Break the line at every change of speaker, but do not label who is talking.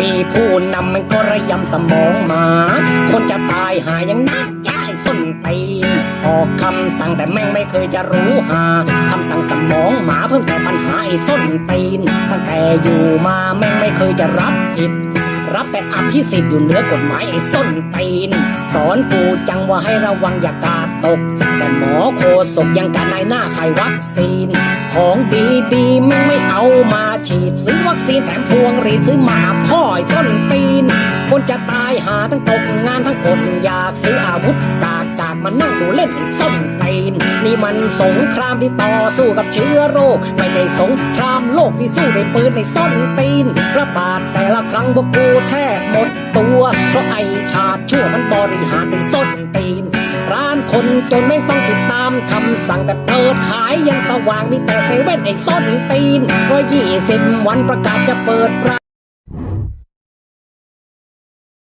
มีผู้นำมันก็ระยำสมองหมา คนจะตายหายังนักย้ายส้นตีนออกคำสั่งแต่แม่งไม่เคยจะรู้หาคำสั่งสมองหมาเพิ่งแต่ปัญหาไอ้ส้นตีนตั้งแต่อยู่มาแม่งไม่เคยจะรับผิดรับแต่อภิสิทธิ์อยู่เหนือกฎหมายไอ้ส้นตีน สอนกูจังว่าให้ระวังอย่ากาตก แต่หมอโคศกยังการนายหน้าไขวัคซีน ของดีดีๆมึงไม่เอามา ฉีดซื้อวัคซีนแถมพวงหรีซื้อมาพ่อไอ้ส้นตีน คนจะตายหาทั้งตกงานทั้งอดอยากซื้ออาวุธกากกากมานั่งดูเล่นส้นตีน นี่มันสงครามที่ต่อสู้กับเชื้อโรค ไม่ใช่สงครามโลกที่สู้ด้วยปืนในส้นตีนระบาดแต่ละครั้งพวกกูแทบหมดตัว เพราะไอชาติชั่วมันบริหารเป็นส้นตีน ร้านคนจนไม่ต้องติดตามคำ งแต่เปิดขายยังสว่างมีแต่เซเว่นไอ้ส้นตีนก็ยี่สิบวันประกาศจะเปิดร้าน